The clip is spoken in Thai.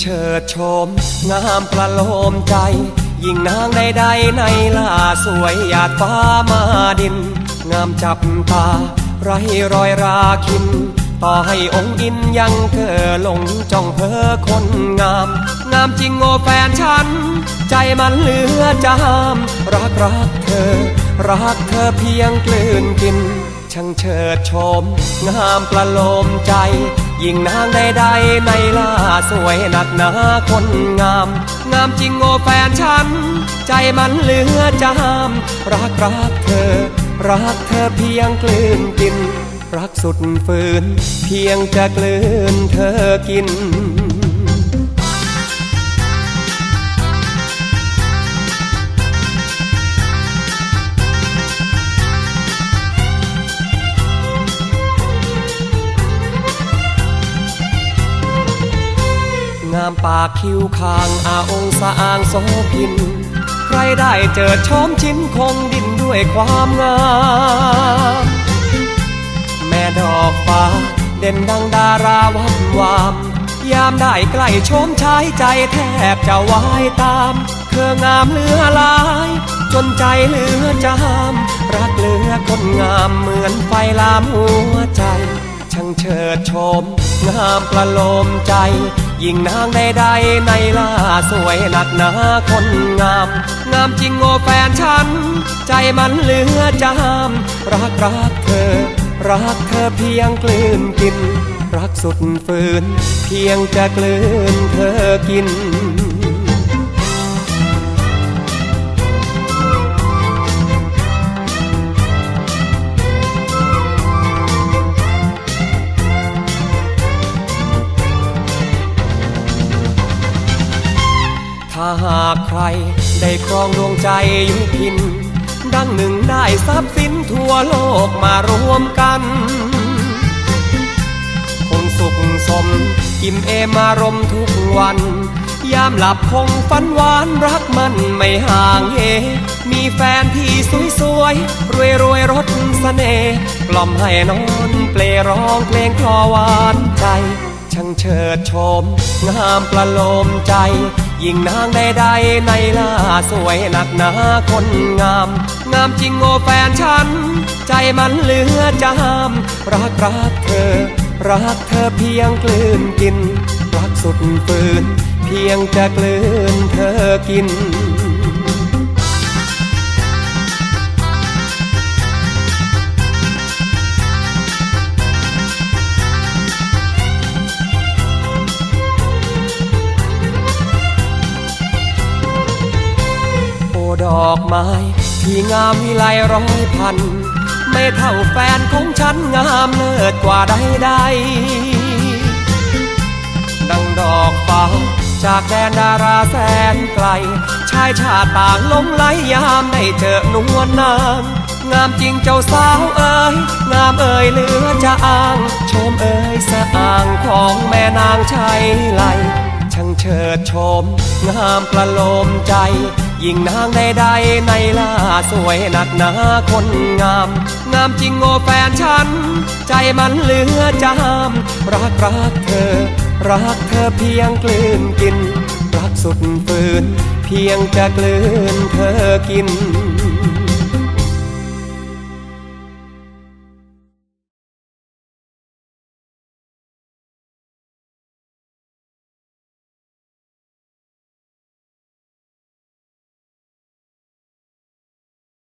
เฉิดโฉมงามประโลมใจ ยิ่งนางใดๆในล่าสวยหยาดฟ้ามาดิน งามจับตา ไรรอยราคิน ต่อให้องค์อินยังเกอหลงจ้องเพ้อคนงาม งามจริงโง่แฟนฉัน ใจมันเหลือจาม รักรักเธอ รักเธอเพียงกลืนกิน ช่างเฉิดโฉมงามประโลมใจ ยิ่งนางใดๆในล่าสวยหนักหนาคนงาม งามจริงโง่แฟนฉัน ใจมันเหลือจาม รักรักเธอ รักเธอเพียงกลืนกิน รักสุดฝืน เพียงจะกลืนเธอกิน ปากคิ้วคางอาองสะอางโสพิน ใครได้เจอชมชิ้นคงดินด้วยความงามแม่ดอกฟ้า เด่นดังดาราวับวามยามได้ใกล้ชมชายใจแทบจะวายตามเธองามเหลือลาย จนใจเหลือจาม รักเหลือคนงามเหมือนไฟลามหัวใจ ช่างเฉิดโฉมงามประโลมใจ ยิ่งนางใดๆในล่าสวยหนักหนาคนงาม งามจริงโง่แฟนฉัน ใจมันเหลือจามรักรักเธอ รักเธอเพียงกลืนกิน รักสุดฝืน เพียงจะกลืนเธอกินาหากใคร ได้ครองดวงใจยู่พิน ดังหนึ่งได้ทรัพย์สินทั่วโลกมารวมกัน คงสุขสม อิ่มเอมารมทุกวัน ยามหลับคงฝันหวานรักมันไม่ห่างเหมีแฟนที่สวยๆรวยรวยๆรสเสน่ห์กล่อมให้นอนเปลร้องเพลงคลอหวานใจ ช่างเฉิดโฉมงามประโลมใจ ยิ่งนางใดๆในล่าสวยหนักหนาคนงาม งามจริงโง่แฟนฉัน ใจมันเหลือจาม รักรักเธอ รักเธอเพียงกลืนกิน รักสุดฝืน เพียงจะกลืนเธอกิน อ้ดอกไม้ ที่งามวิไลร้อยพัน ไม่เท่าแฟนของฉันงามเลิศกว่าใดๆดังดอกฟ้าจากแดนดาราแสนไกล ชายชาติต่างลงไหลยามได้เจอนวลนางงามจริงเจ้าสาวเอ๋ยงามเอ๋ยเหลือจะอ้าง ชมเอ๋ยสะอ่างของแม่นางชัยไล ช่างเฉิดโฉมงามประโลมใจ ยิ่งนางใดๆในล่าสวยหนักหนาคนงาม งามจริงโง่แฟนฉัน ใจมันเหลือจามรักรักเธอ รักเธอเพียงกลืนกิน รักสุดฝืน เพียงจะกลืนเธอกิน